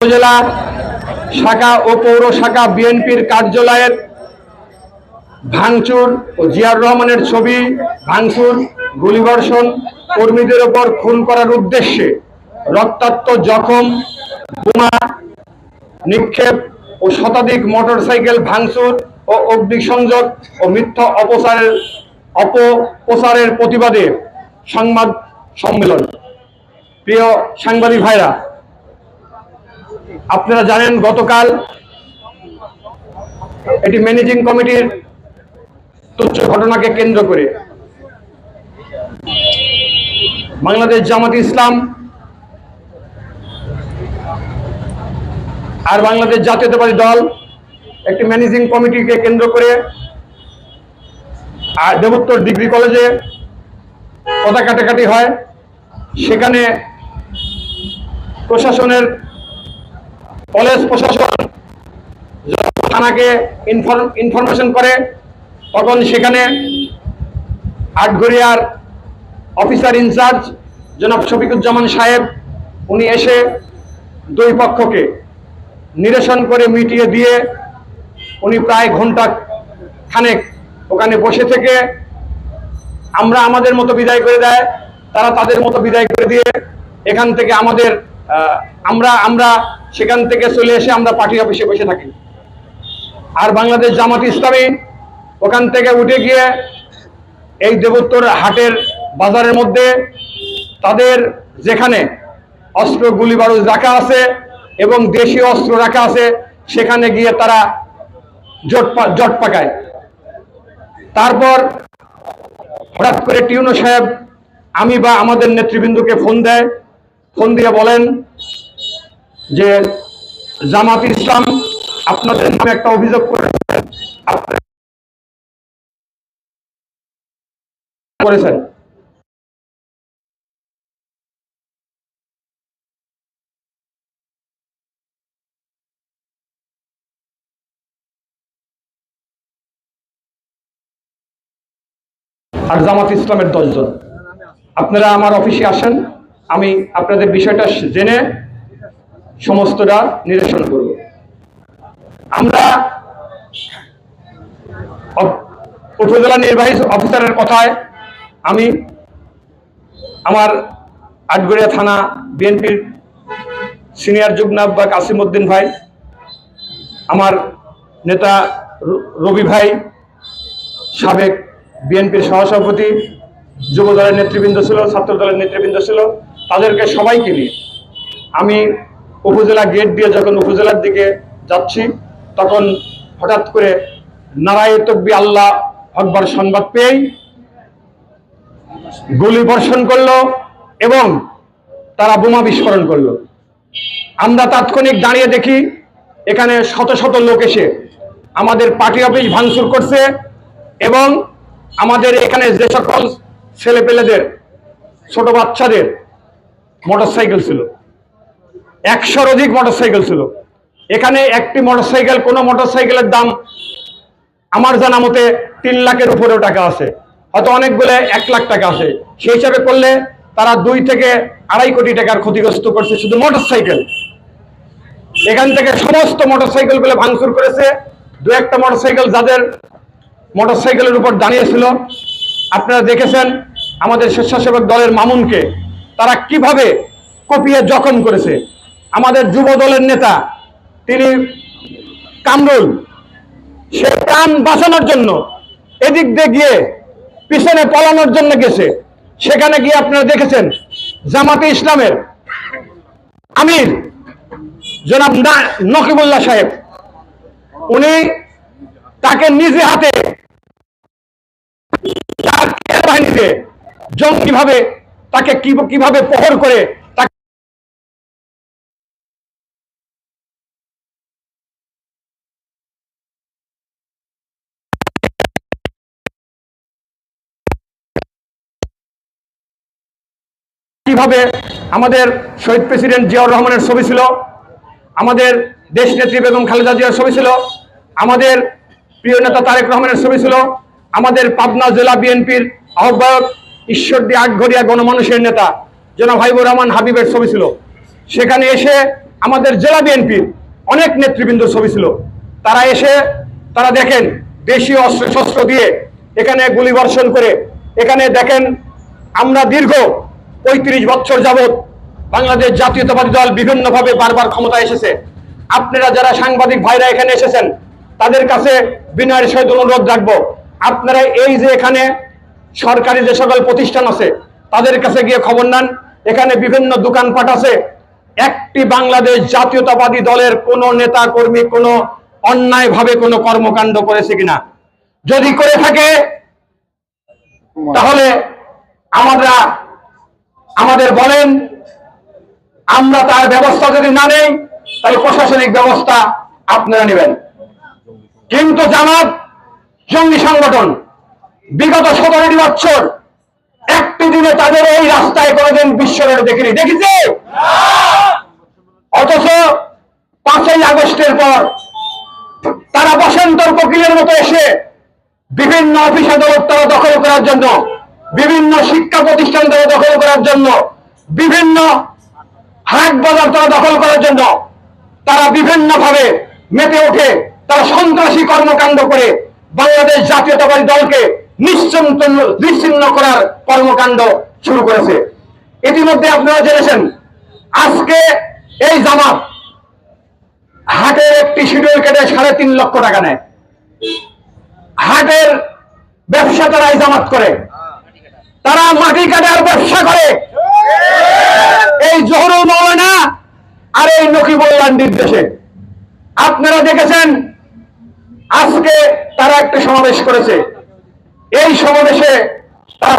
উপজেলা শাখা ও পৌর শাখা বিএনপির কার্যালয়ের ভাঙচুর ও জিয়ার রহমানের ছবি, ভাঙচুর, গুলিবর্ষণ কর্মীদের ওপর খুন করার উদ্দেশ্যে রক্তাক্ত জখম, বোমা, নিক্ষেপ ও শতাধিক মোটরসাইকেল ভাঙচুর ও অগ্নিসংযোগ ও মিথ্যা অপচারের অপপ্রচারের প্রতিবাদে সংবাদ সম্মেলন। প্রিয় সাংবাদিক ভাইরা আপনারা জানেন গতকাল এটি ম্যানেজিং কমিটির তুচ্ছ ঘটনাকে কেন্দ্র করে বাংলাদেশ জামাত ইসলাম আর বাংলাদেশ জাতীয়তাবাদী দল একটি ম্যানেজিং কমিটিকে কেন্দ্র করে আর দেবোত্তর ডিগ্রি কলেজে কথা কাটাকাটি হয়। সেখানে প্রশাসনের কলেজ প্রশাসন থানাকে ইনফরমেশন করে তখন সেখানে আটঘরিয়ার অফিসার ইনচার্জ জনাব শফিকুজ্জামান সাহেব, উনি এসে দুই পক্ষকে নিরসন করে মিটিয়ে দিয়ে উনি প্রায় ঘণ্টা খানেক ওখানে বসে থেকে আমরা আমাদের মতো বিদায় করে দেয়, তারা তাদের মতো বিদায় করে দিয়ে এখান থেকে আমাদের আমরা আমরা সেখান থেকে চলে এসে আমরা পার্টি অফিসে বসে থাকি। আর বাংলাদেশ জামাত ইসলামী ওখান থেকে উঠে গিয়ে এই দেবোত্তর হাটের বাজারের মধ্যে তাদের যেখানে অস্ত্র গুলি বারুদ রাখা আছে এবং দেশীয় অস্ত্র রাখা আছে, সেখানে গিয়ে তারা জট জট পাকায়। তারপর হঠাৎ করে টিউনো সাহেব আমি বা আমাদের নেতৃবৃন্দকে ফোন দেয়। ফোন দিয়ে বলেন যে জামাত ইসলাম আপনাদের নামে একটা অভিযোগ করেছেন করেছেন আর জামাত ইসলামের দশজন। আপনারা আমার অফিসে আসেন, আমি আপনাদের বিষয়টা জেনে সমস্তটা নিরসন করব। আমরা উপজেলা নির্বাহী অফিসারের কথায় আমি আমার আটগড়িয়া থানা বিএনপির সিনিয়র যুগ্ম বা কাসিম উদ্দিন ভাই, আমার নেতা রবি ভাই, সাবেক বিএনপির সহসভাপতি যুব দলের নেতৃবৃন্দ ছিল ছাত্র দলের নেতৃবৃন্দ ছিল, তাদেরকে সবাইকে নিয়ে আমি উপজেলা গেট দিয়ে যখন উপজেলার দিকে যাচ্ছি, তখন হঠাৎ করে নারায় তকবি আল্লাহ আকবর সংবাদ পেয়েই গুলি বর্ষণ করল এবং তারা বোমা বিস্ফোরণ করল। আমরা তাৎক্ষণিক দাঁড়িয়ে দেখি, এখানে শত শত লোক এসে আমাদের পার্টি অফিস ভাঙচুর করছে এবং আমাদের এখানে যে সকল ছেলেপেলেদের, ছোট বাচ্চাদের মোটরসাইকেল ছিল। একশোর অধিক মোটরসাইকেল ছিল। এখানে একটি মোটরসাইকেল, কোনো মোটরসাইকেলের দাম আমার জানা মতে তিন লাখের উপরেও টাকা আছে। হয়তো অনেকগুলো এক লাখ টাকা আছে। সেই হিসাবে করলে তারা দুই থেকে আড়াই কোটি টাকার ক্ষতিগ্রস্ত করছে শুধু মোটরসাইকেল। এখান থেকে সমস্ত মোটরসাইকেলগুলো ভাঙচুর করেছে। দু একটা মোটরসাইকেল যাদের মোটরসাইকেলের উপর দাঁড়িয়েছিল। আপনারা দেখেছেন আমাদের স্বেচ্ছাসেবক দলের মামুনকে। তারা কীভাবে কপিয়ে জখম করেছে? আমাদের যুব দলের নেতা তিনি কামরুল। সে প্রাণ বাঁচানোর জন্য এদিক দিয়ে গিয়ে পিছনে পালানোর জন্য গেছে। সেখানে গিয়ে আপনারা দেখেছেন জামাতে ইসলামের আমির জনাব নকিবুল্লাহ সাহেব। উনি তাকে নিজে হাতে তার বাহিনীতে জঙ্গিভাবে তাকে কীভাবে প্রহর করে কীভাবে আমাদের শহীদ প্রেসিডেন্ট জিয়াউর রহমানের ছবি ছিল, আমাদের দেশ নেত্রী বেগম খালেদা জিয়ার ছবি ছিল, আমাদের প্রিয় নেতা তারেক রহমানের ছবি ছিল, আমাদের পাবনা জেলা বিএনপির আহ্বায়ক ঈশ্বরদী আটঘরিয়া গণমানুষের নেতা জনাব হাবিবুর রহমান হাবিবের ছবি ছিল। সেখানে এসে আমাদের জেলা বিএনপির অনেক নেতৃবৃন্দ ছবি ছিল। তারা এসে, তারা দেখেন দেশীয় অস্ত্র, শস্ত্র দিয়ে এখানে গুলি বর্ষণ করে, এখানে দেখেন আমরা দীর্ঘ পঁয়ত্রিশ বছর যাবৎ বাংলাদেশ জাতীয়তাবাদী দল বিভিন্নভাবে বারবার ক্ষমতা এসেছে। আপনারা যারা সাংবাদিক ভাইরা এখানে এসেছেন, তাদের কাছে বিনয়ের সহিত অনুরোধ রাখব। আপনারা এই যে এখানে সরকারি যে সকল প্রতিষ্ঠান আছে, তাদের কাছে গিয়ে খবর নেন। এখানে বিভিন্ন দোকানপাট আছে। একটি বাংলাদেশ জাতীয়তাবাদী দলের কোন নেতা কর্মী কোন অন্যায় ভাবে কোনো কর্মকাণ্ড করেছে কিনা। যদি করে থাকে, তাহলে আমরা আমাদের বলেন, আমরা তার ব্যবস্থা যদি না নেই, তাহলে প্রশাসনিক ব্যবস্থা আপনারা নেবেন। কিন্তু জামাত, জঙ্গি সংগঠন, বিগত সতেরোটি বছর, একটি দিনে তাদের এই রাস্তায় কোনোদিন বিশ্বরের দেখিনি। দেখেছে? অথচ পাঁচই আগস্টের পর তারা বসন্তর কোকিলের মতো এসে বিভিন্ন অফিস আদালত তারা দখল করার জন্য বিভিন্ন শিক্ষা প্রতিষ্ঠান তারা দখল করার জন্য, বিভিন্ন হাট বাজার তারা দখল করার জন্য, তারা বিভিন্ন ভাবে মেতে ওঠে, তারা সন্ত্রাসী কর্মকাণ্ড করে বাংলাদেশ জাতীয়তাবাদী দলকে নিশ্চিন্ত নিশ্চিন্ন করার কর্মকাণ্ড শুরু করেছে। ইতিমধ্যে আপনারা জেনেছেন, আজকে এই জামাত হাটের একটি শিডিউল কেটে সাড়ে তিন লক্ষ টাকা নেয়। হাটের ব্যবসা তারা এই জামাত করে। তারা মাটি কাটার ব্যবসা করে। এই জহরুল মৌলানা আর এই নকিবুল্লার নির্দেশে আপনারা দেখেছেন, আজকে তারা একটা সমাবেশ করেছে। এই সমাবেশে তারা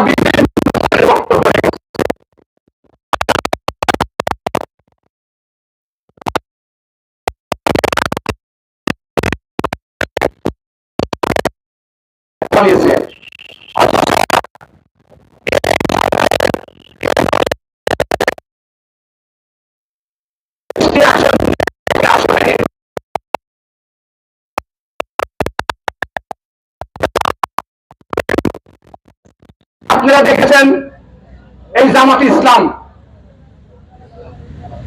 আপনারা এই জামাত ইসলাম।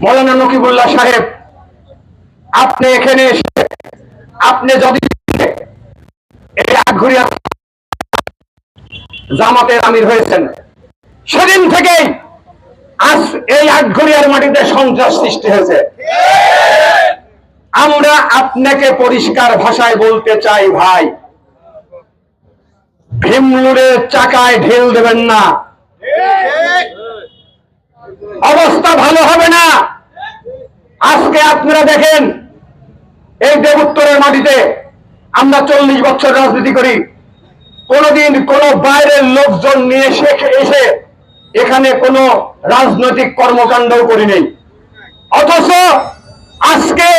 মৌলানা নকিবুল্লাহ সাহেব, আপনি এখানে এসে, আপনি যদি জামাতের আমির হয়েছেন, সেদিন থেকেই আজ এই আটঘরিয়ার মাটিতে সন্ত্রাস সৃষ্টি হয়েছে। আমরা আপনাকে পরিষ্কার ভাষায় বলতে চাই, ভাই ভীমলুরের চাকায় ঢেল দেবেন না। অবস্থা ভালো হবে না। আজকে আপনারা দেখেন, এই দেবোত্তরের মাটিতে আমরা চল্লিশ বছর রাজনীতি করি। কোনোদিন কোনো বাইরের লোকজন নিয়ে এসে এসে এখানে কোনো রাজনৈতিক কর্মকাণ্ডও করি নেই। অথচ আজকে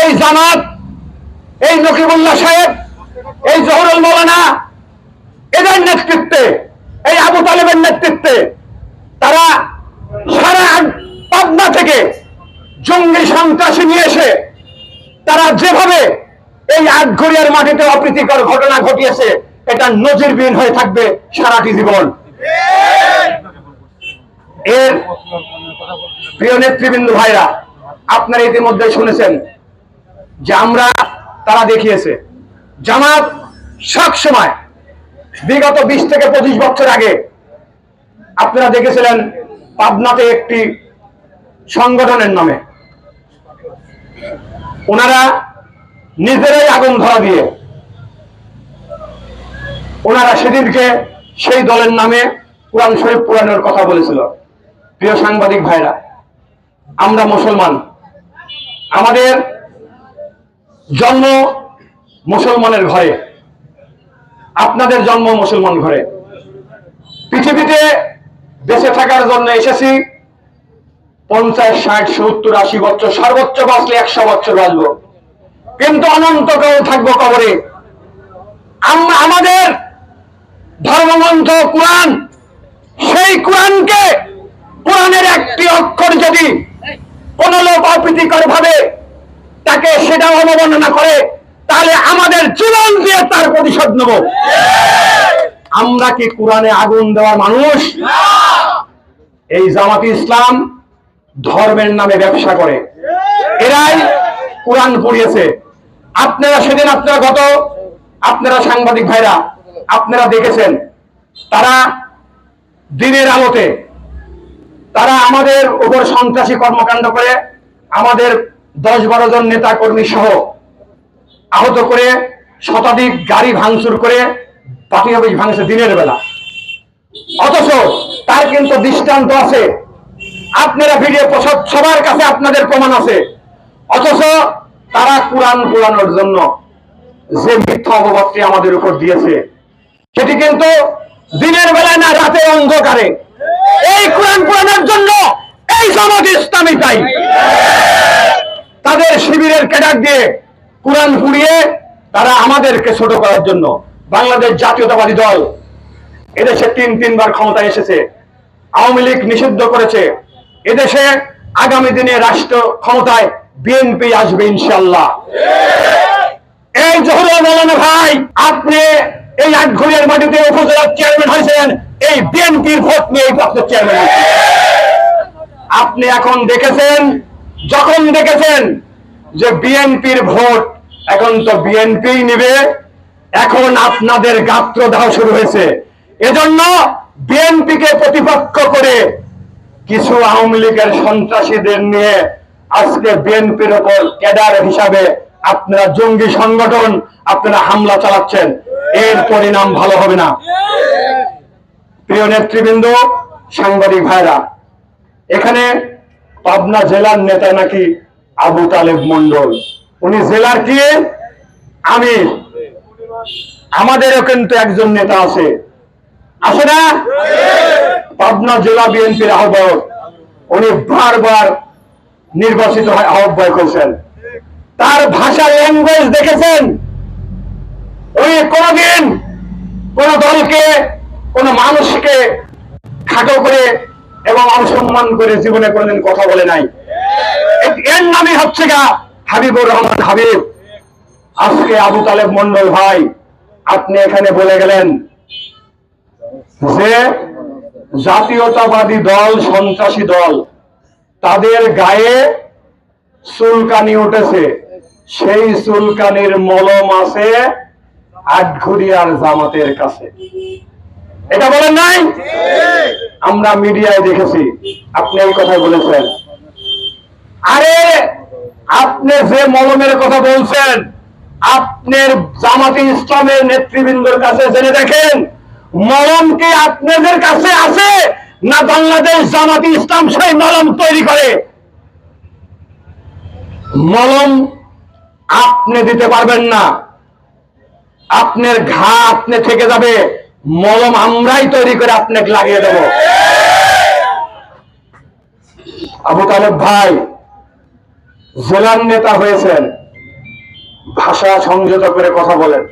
এই জামাত, এই নকিবুল্লাহ সাহেব, এই জহরুল মৌলানা এদের নেতৃত্বে, এই আবু তালেবের নেতৃত্বে তারা সারা পাবনা থেকে জঙ্গি সন্ত্রাসী নিয়ে এসে তারা যেভাবে এই আটঘরিয়ার মাটিতে অপ্রীতিকর ঘটনা ঘটিয়েছে, এটা নজিরবিহীন হয়ে থাকবে সারাটি জীবন। এর প্রিয় নেতৃবৃন্দ ভাইরা, আপনারা ইতিমধ্যে শুনেছেন যে আমরা তারা দেখিয়েছে, জামাত সব সময় বিগত বিশ থেকে পঁচিশ বছর আগে আপনারা দেখেছিলেন পাবনাতে একটি সংগঠনের নামে। ওনারা নিজেরাই আগুন ধরা দিয়ে ওনারা সেদিনকে সেই দলের নামে কোরআন শরীফ পুরাণের কথা বলেছিল। প্রিয় সাংবাদিক ভাইরা, আমরা মুসলমান। আমাদের জন্ম মুসলমানের ঘরে। আপনাদের জন্ম মুসলমান ঘরে। পৃথিবীতে বেঁচে থাকার জন্য এসেছি পঞ্চাশ, ষাট, সত্তর, আশি বছর, সর্বোচ্চ বাঁচলে একশো বছর বাঁচবো। কিন্তু অনন্তকাল থাকব কবরে। আমাদের ধর্মগ্রন্থ, কোরআন, সেই কোরআনকে কোরআনের একটি অক্ষর যদি কোন লোক অপ্রীতিকর ভাবে তাকে সেটা অবমাননা করে তাহলে আমাদের জীবন দিয়ে তার প্রতিশোধ নেব। আমরা কি কোরআনে আগুন দেওয়ার মানুষ? এই জামাতি ইসলাম ধর্মের নামে ব্যবসা করে। এরাই কোরআন পড়িয়েছে। আপনারা সেদিন আপনারা গত, আপনারা সাংবাদিক ভাইরা, আপনারা দেখেছেন, তারা দিনের আলোতে, তারা আমাদের উপর সন্ত্রাসী কর্মকাণ্ড করে, আমাদের দশ বারো জন নেতা কর্মী সহ আহত করে শতাধিক গাড়ি ভাঙচুর করে পার্টি অফিস ভাঙছে দিনের বেলা। অথচ তার কিন্তু দৃষ্টান্ত আছে। আপনারা ভিডিও প্রসাদ সবার কাছে আপনাদের প্রমাণ আছে। অথচ তারা কোরআন পুরানোর জন্য যে মিথ্যা অপবাদটি আমাদের উপর দিয়েছে, সেটি কিন্তু দিনের বেলায় না, রাতে অন্ধকারে। এই কোরআন পুরানোর জন্য এই জামাত ইসলামী তাই। তাদের শিবিরের ক্যাডার দিয়ে কোরআন পুড়িয়ে তারা আমাদেরকে ছোট করার জন্য বাংলাদেশ জাতীয়তাবাদী দল এদেশে তিন, তিনবার ক্ষমতায় এসেছে। আওয়ামী লীগ নিষিদ্ধ করেছে। এদেশে আগামী দিনে রাষ্ট্র ক্ষমতায় বিএনপি আসবে ইনশাল্লাহ এই মৌলানা ভাই, আপনি এই আটঘরিয়ার মাটিতে উপজেলার চেয়ারম্যান হয়েছেন, এই বিএনপির ভোট নিয়ে আপনার চেয়ারম্যান আপনি এখন দেখেছেন, যখন দেখেছেন যে বিএনপির ভোট এখন তো বিএনপি নিবে। এখন আপনাদের গাত্র দাহ শুরু হয়েছে। এজন্য বিএনপিকে প্রতিপক্ষ করে কিছু আওয়ামী লীগের সন্ত্রাসীদের নিয়ে আজকে বিএনপির ওপর ক্যাডার হিসাবে আপনারা জঙ্গি সংগঠন, আপনারা হামলা চালাচ্ছেন। এর পরিণাম ভালো হবে না। প্রিয় নেতৃবৃন্দ, সাংবাদিক ভাইরা, এখানে পাবনা জেলার নেতা নাকি আবু তালেব মন্ডল উনি জেলার কি? আমি। আমাদেরও কিন্তু একজন নেতা আছে। আছে না? পাবনা জেলা বিএনপির আহ্বায়ক। উনি বারবার নির্বাচিত হয়, আহ্বায়ক হয়েছেন। তার ভাষা ল্যাঙ্গুয়েজ দেখেছেন? উনি কোনদিন কোন দলকে, কোন মানুষকে খাটো করে এবং অসম্মান করে জীবনে কোনোদিন কথা বলে নাই। এর নামই হচ্ছে গা হাবিবুর রহমান হাবিব, আজকে আবু তালেব মন্ডল ভাই, আপনি এখানে বলে গেলেন যে জাতীয়তাবাদী দল, সন্ত্রাসী দল, তাদের গায়ে চুলকানি উঠেছে। সেই চুলকানির মলম আছে আটঘরিয়ার জামাতের কাছে। এটা বলেন নাই? আমরা মিডিয়ায় দেখেছি। আপনি এই কথা বলেছেন। আরে আপনি যে মলমের কথা বলছেন, আপনার জামাতি ইসলামের নেতৃবৃন্দর কাছে জেনে দেখেন, মলম কি আপনাদের কাছে আছে না বাংলাদেশ জামাতি ইসলাম সেই মলম তৈরি করে? মলম আপনি দিতে পারবেন না। আপনার ঘা আপনি থেকে যাবে, মলম আমরাই তৈরি করে আপনাকে লাগিয়ে দেব। আবু তালেব ভাই জেলার নেতা হয়েছেন। ভাষা সংযত করে কথা বলেন।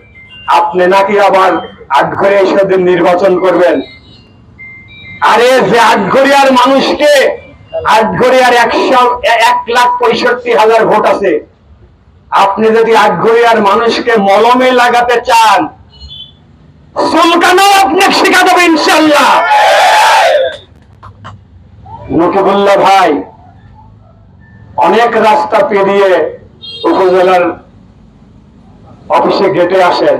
আপনি নাকি আবার আটঘরে এসে নির্বাচন করবেন? আরে যে আটঘরিয়ার মানুষকে, আটঘরিয়ার একশো, এক লাখ পঁয়ষট্টি হাজার ভোট আছে। আপনি যদি আটঘরিয়ার মানুষকে মলমে লাগাতে চান আপনাকে শিখা দেবে ইনশাল্লাহ নকিবুল্লাহ ভাই অনেক রাস্তা পেরিয়ে উপজেলার অফিসে গেটে আসেন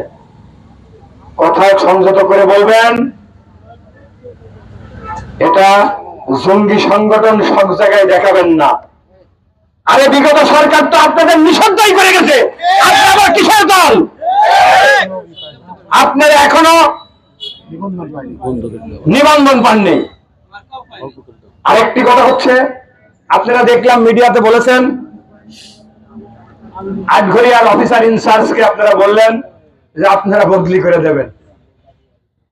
কথায় সংযত করে বলবেন, এটা জঙ্গি সংগঠন সব জায়গায় দেখাবেন না। আরে বিগত সরকার তো আপনাদের নিষিদ্ধই করে গেছে। আপনি কিসের দল? আপনারা এখনও নিবন্ধন পাননি। আরেকটি কথা হচ্ছে আপনারা দেখলাম মিডিয়াতে বলেছেন আটঘরিয়ার অফিসার ইনচার্জকে আপনারা বললেন যে আপনারা বদলি করে দেবেন।